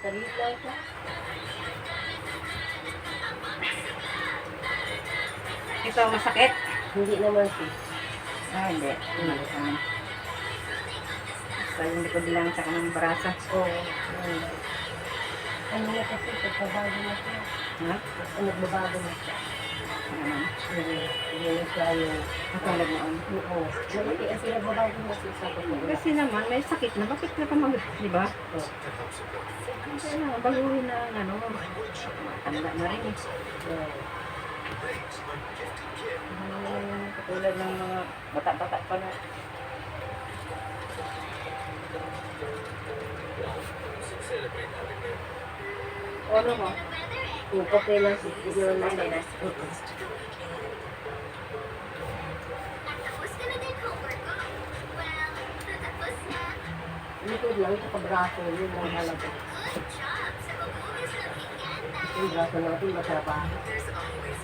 Lang siya. Ito, masakit. Hindi naman siya. Ah, hindi. Hindi naman. Basta yung likod lang sa kanang barasa. Oo. ayun. Ano na kasi, pagbabago na siya. Ha? Ano, nagbabago na siya. Ano? Hindi, hindi na siya yung... Matulad noon. Oo. Dati kasi nagbabago na siya sa. Kasi naman, may sakit na. Bakit na pa mag... Di ba? Oo. Kaya na, baguhin na, ano, matanda na rin eh. Oo. Katulad ng mga bata-bata pa na. O, ano mo? Yung. Hindi naman Okay na. Ko. Na. Likod lang sa kabraso, yun lang halaga. Sa. Yung braso natin matrabaho. There's always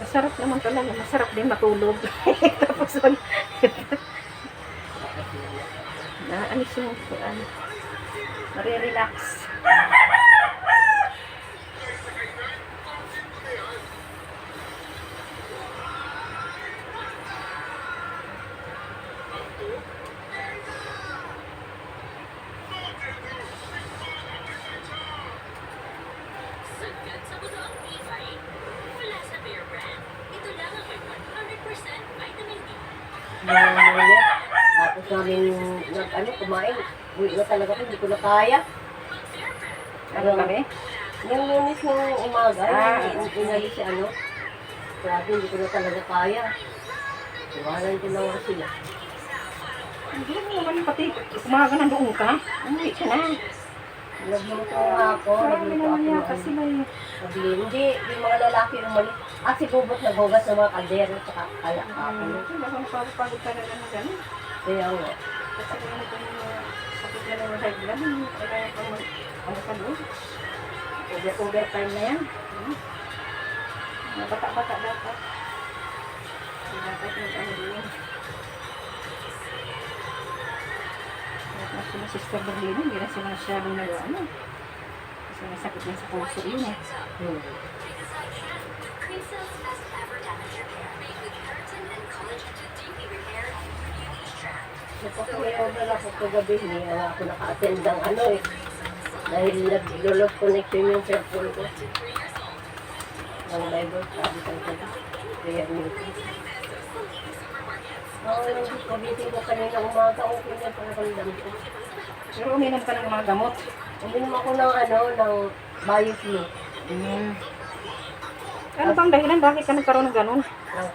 Masarap naman talaga. Masarap din matulog. Tapos mag... Naalis yung ano. Nare-relax. Sagad sa budoong tibay. Mula sa Bear Brand. Ito lang ang may 100% vitamin D. Ano niya. Tapos namin, nag, ano, kumain. Uwi na talaga ko, hindi ko na kaya. Ano kami? Yung lunis ng umaga, Ah. yung inalis si ano. Grabe, hindi ko na talaga kaya. Iwanan ko na sila. Hindi mo naman pati umaga na doon ka. Umuwi ka na. Nagluto nga ako, nagluto ako ng kasi ano. may... Hindi, yung mga lalaki umalis. At si Bubot naghugas ng mga kaldero sa kala Ano, kapon. pagod talaga na gano'n. Kaya nga. Kasi ano ko yung mga sakit na ng blood, hindi kaya pa mag... Ano ka doon? Over, overtime na yan. Mga bata-bata dapat. Dapat yung ano din. Sister Berlino, hindi na sila masyadong nag ano. Kasi may sakit din sa puso yun eh. Hmm. Strand. Napaka-recover ako kagabi, hindi ako naka-attend ng ano eh. Dahil nag-lost connection yung cellphone ko. Ang Bible, sabi ko sa Kaya nag-discovery ko kanina umaga, okay na pakiramdam ko. Pero uminom ka ng mga gamot. Uminom ako ng ano, ng bioflu. Mm. Ano bang dahilan? Bakit ka nagkaroon ng ganun? Ng